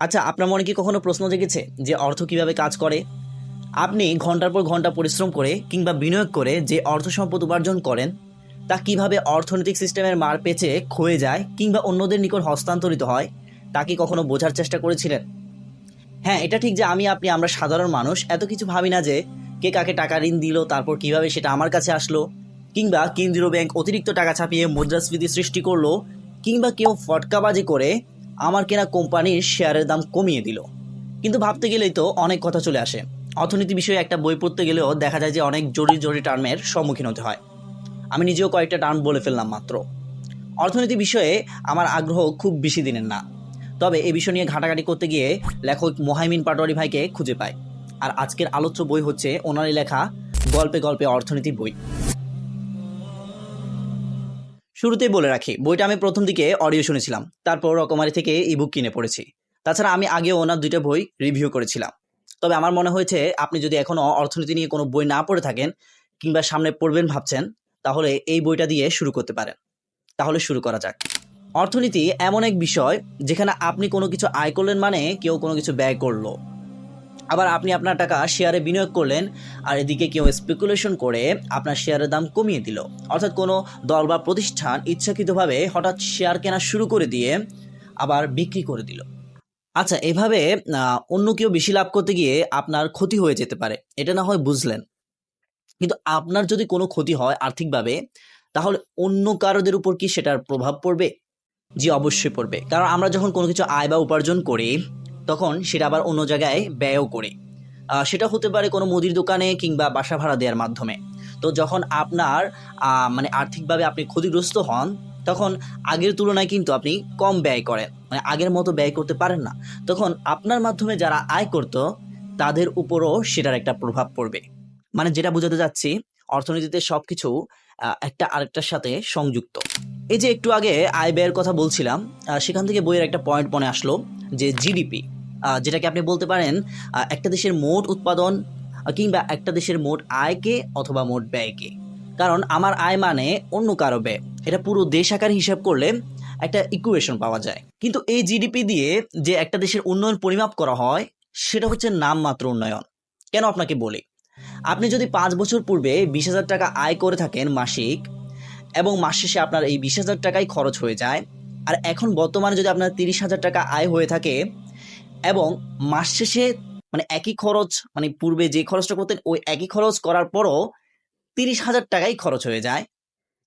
আচ্ছা আপনার মনে কি কখনো প্রশ্ন জেগেছে যে অর্থ কীভাবে কাজ করে? আপনি ঘণ্টার পর ঘণ্টা পরিশ্রম করে কিংবা বিনিয়োগ করে যে অর্থ সম্পদ উপার্জন করেন, তা কীভাবে অর্থনৈতিক সিস্টেমের মার পেঁচে ক্ষয়ে যায় কিংবা অন্যদের নিকট হস্তান্তরিত হয়, তা কি কখনো বোঝার চেষ্টা করেছিলেন? হ্যাঁ এটা ঠিক যে আমি, আপনি, আমরা সাধারণ মানুষ, এত কিছু ভাবি না যে কে কাকে টাকা ঋণ দিল, তারপর কীভাবে সেটা আমার কাছে আসলো, কিংবা কেন্দ্রীয় ব্যাংক অতিরিক্ত টাকা ছাপিয়ে মুদ্রাস্ফীতি সৃষ্টি করল, কিংবা কেউ ফটকাবাজি করে আমার কেনা কোম্পানির শেয়ারের দাম কমিয়ে দিল। কিন্তু ভাবতে গেলেই তো অনেক কথা চলে আসে। অর্থনীতি বিষয়ে একটা বই পড়তে গেলেও দেখা যায় যে অনেক জরুরি জরুরি টার্মের সম্মুখীন হতে হয়। আমি নিজেও কয়েকটা টার্ম বলে ফেললাম মাত্র। অর্থনীতি বিষয়ে আমার আগ্রহ খুব বেশি দিনের না। তবে এ বিষয় নিয়ে ঘাটাঘাটি করতে গিয়ে লেখক মোহাইমিন পাটোয়ারি ভাইকে খুঁজে পায় আর আজকের আলোচ্য বই হচ্ছে ওনারই লেখা গল্পে গল্পে অর্থনীতি বই। শুরুতেই বলে রাখি, বইটা আমি প্রথম দিকে অডিও শুনেছিলাম, তারপর রকমারি থেকে ইবুক কিনে পড়েছি। তাছাড়া আমি আগে ওনার দুইটা বই রিভিউ করেছিলাম। তবে আমার মনে হয়েছে, আপনি যদি এখনও অর্থনীতি নিয়ে কোনো বই না পড়ে থাকেন কিংবা সামনে পড়বেন ভাবছেন, তাহলে এই বইটা দিয়ে শুরু করতে পারেন। তাহলে শুরু করা যাক। অর্থনীতি এমন এক বিষয়, যেখানে আপনি কোনো কিছু আয় করলেন মানে কেউ কোনো কিছু ব্যয় করল। আবার আপনি আপনার টাকা শেয়ারে বিনিয়োগ করলেন, আর এদিকে কেউ স্পেকুলেশন করে আপনার শেয়ারের দাম কমিয়ে দিল। অর্থাৎ কোনো দল বা প্রতিষ্ঠান ইচ্ছাকৃতভাবে হঠাৎ শেয়ার কেনা শুরু করে দিয়ে আবার বিক্রি করে দিল। আচ্ছা এভাবে অন্য কেউ বেশি লাভ করতে গিয়ে আপনার ক্ষতি হয়ে যেতে পারে। এটা না হয় বুঝলেন। কিন্তু আপনার যদি কোনো ক্ষতি হয় আর্থিকভাবে, তাহলে অন্য কারোদের উপর কি সেটার প্রভাব পড়বে? জি, অবশ্যই পড়বে। কারণ আমরা যখন কোনো কিছু আয় বা উপার্জন করি তখন সেটা আবার অন্য জায়গায় ব্যয়ও করে। সেটা হতে পারে কোনো মুদির দোকানে কিংবা বাসা ভাড়া দেওয়ার মাধ্যমে। তো যখন আপনার মানে আর্থিকভাবে আপনি ক্ষতিগ্রস্ত হন, তখন আগের তুলনায় কিন্তু আপনি কম ব্যয় করেন। মানে আগের মতো ব্যয় করতে পারেন না। তখন আপনার মাধ্যমে যারা আয় করতো, তাদের উপরও সেটার একটা প্রভাব পড়বে। মানে যেটা বোঝাতে যাচ্ছি অর্থনীতিতে সব কিছু একটা আরেকটার সাথে সংযুক্ত। এই যে একটু আগে আয় ব্যয়ের কথা বলছিলাম সেখান থেকে বইয়ের একটা পয়েন্ট মনে আসলো, যে জিডিপি। যেটাকে আপনি বলতে পারেন একটা দেশের মোট উৎপাদন কিংবা একটা দেশের মোট আয়কে অথবা মোট ব্যয়কে। কারণ আমার আয় মানে অন্য কারও ব্যয়। এটা পুরো দেশ আকার হিসাব করলে একটা ইকুয়েশন পাওয়া যায়। কিন্তু এই জিডিপি দিয়ে যে একটা দেশের উন্নয়ন পরিমাপ করা হয়, সেটা হচ্ছে নামমাত্র উন্নয়ন। কেন আপনাকে বলি? আপনি যদি পাঁচ বছর পূর্বে বিশ হাজার টাকা আয় করে থাকেন মাসিক, এবং মাস শেষে আপনার এই বিশ হাজার টাকাই খরচ হয়ে যায়, আর এখন বর্তমানে যদি আপনার তিরিশ হাজার টাকা আয় হয়ে থাকে এবং মাস শেষে মানে একই খরচ মানে পূর্বে যে খরচটা করতেন, ওই একই খরচ করার পরও তিরিশ হাজার টাকাই খরচ হয়ে যায়।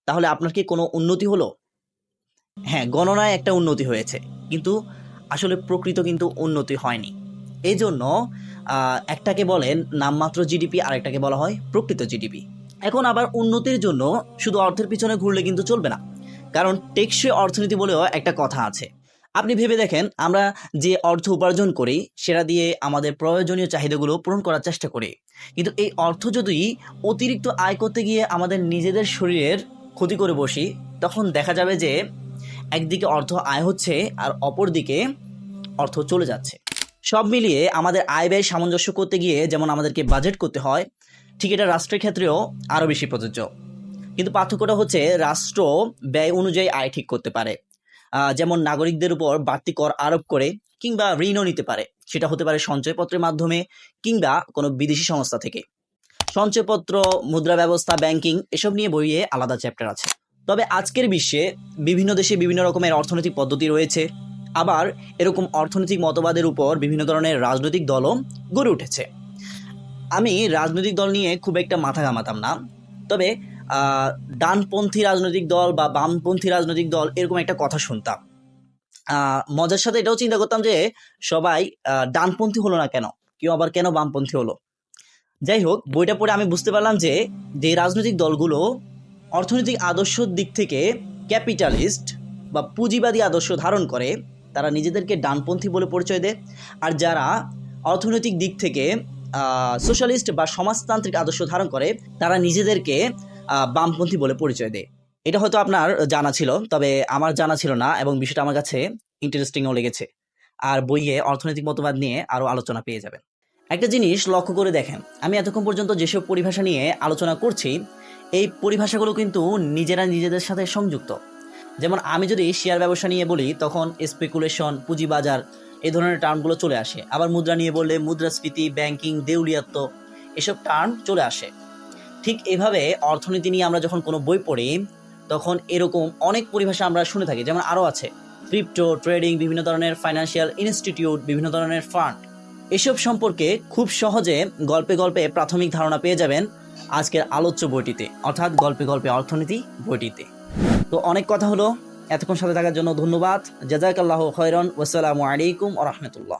তাহলে আপনার কি কোনো উন্নতি হলো? হ্যাঁ গণনায় একটা উন্নতি হয়েছে, কিন্তু আসলে প্রকৃত কিন্তু উন্নতি হয়নি। এই জন্য একটাকে বলেন নামমাত্র জিডিপি আর একটাকে বলা হয় প্রকৃত জিডিপি। এখন আবার উন্নতির জন্য শুধু অর্থের পিছনে ঘুরলে কিন্তু চলবে না, কারণ টেকসই অর্থনীতি বলেও একটা কথা আছে। আপনি ভেবে দেখেন, আমরা যে অর্থ উপার্জন করি, সেটা দিয়ে আমাদের প্রয়োজনীয় চাহিদাগুলো পূরণ করার চেষ্টা করি। কিন্তু এই অর্থ যদি অতিরিক্ত আয় করতে গিয়ে আমাদের নিজেদের শরীরের ক্ষতি করে বসি, তখন দেখা যাবে যে একদিকে অর্থ আয় হচ্ছে আর অপর দিকে অর্থ চলে যাচ্ছে। সব মিলিয়ে আমাদের আয় ব্যয় সামঞ্জস্য করতে গিয়ে যেমন আমাদেরকে বাজেট করতে হয়, ঠিক এটা রাষ্ট্রের ক্ষেত্রেও আরও বেশি প্রযোজ্য। কিন্তু পার্থক্যটা হচ্ছে, রাষ্ট্র ব্যয় অনুযায়ী আয় ঠিক করতে পারে। যেমন নাগরিকদের উপর বাড়তি কর আরোপ করে কিংবা ঋণও নিতে পারে। সেটা হতে পারে সঞ্চয়পত্রের মাধ্যমে কিংবা কোনো বিদেশি সংস্থা থেকে। সঞ্চয়পত্র, মুদ্রা ব্যবস্থা ব্যাংকিং এসব নিয়ে বইয়ে আলাদা চ্যাপ্টার আছে। তবে আজকের বিশ্বে বিভিন্ন দেশে বিভিন্ন রকমের অর্থনৈতিক পদ্ধতি রয়েছে। আবার এরকম অর্থনৈতিক মতবাদের উপর বিভিন্ন ধরনের রাজনৈতিক দলও গড়ে উঠেছে। আমি রাজনৈতিক দল নিয়ে খুব একটা মাথা ঘামাতাম না। তবে ডানপন্থী রাজনৈতিক দল বা বামপন্থী রাজনৈতিক দল এরকম একটা কথা শুনতাম। মজার সাথে এটাও চিন্তা করতাম যে সবাই ডানপন্থী হলো না কেন? কেউ আবার কেন বামপন্থী হলো? যাই হোক, বইটা পড়ে আমি বুঝতে পারলাম যে যে রাজনৈতিক দলগুলো অর্থনৈতিক আদর্শের দিক থেকে ক্যাপিটালিস্ট বা পুঁজিবাদী আদর্শ ধারণ করে, তারা নিজেদেরকে ডানপন্থী বলে পরিচয় দেয়। আর যারা অর্থনৈতিক দিক থেকে সোশ্যালিস্ট বা সমাজতান্ত্রিক আদর্শ ধারণ করে, তারা নিজেদেরকে বামপন্থী বলে পরিচয় দেয়। এটা হয়তো আপনার জানা ছিল, তবে আমার জানা ছিল না এবং বিষয়টা আমার কাছে ইন্টারেস্টিংও লেগেছে। আর বইয়ে অর্থনৈতিক মতবাদ নিয়ে আরও আলোচনা পেয়ে যাবেন। একটা জিনিস লক্ষ্য করে দেখেন, আমি এতক্ষণ পর্যন্ত যেসব পরিভাষা নিয়ে আলোচনা করছি, এই পরিভাষাগুলো কিন্তু নিজেরা নিজেদের সাথে সংযুক্ত। যেমন আমি যদি শেয়ার ব্যবসা নিয়ে বলি, তখন স্পেকুলেশন পুঁজিবাজার এই ধরনের টার্মগুলো চলে আসে। আবার মুদ্রা নিয়ে বললে মুদ্রাস্ফীতি ব্যাংকিং দেউলিয়াত্ব, এসব টার্ম চলে আসে। ঠিক এভাবে অর্থনীতি নিয়ে আমরা যখন কোনো বই পড়ি, তখন এরকম অনেক পরিভাষা আমরা শুনে থাকি। যেমন আরও আছে, ক্রিপ্টো, ট্রেডিং, বিভিন্ন ধরনের ফাইন্যান্সিয়াল ইনস্টিটিউট বিভিন্ন ধরনের ফান্ড এসব সম্পর্কে খুব সহজে গল্পে গল্পে প্রাথমিক ধারণা পেয়ে যাবেন আজকের আলোচ্য বইটিতে, অর্থাৎ গল্পে গল্পে অর্থনীতি বইটিতে। তো অনেক কথা হলো, এতক্ষণ সাথে থাকার জন্য ধন্যবাদ। জাজাকাল্লাহ খৈরন ওসালামু আলাইকুম ও রহমতুল্লাহ।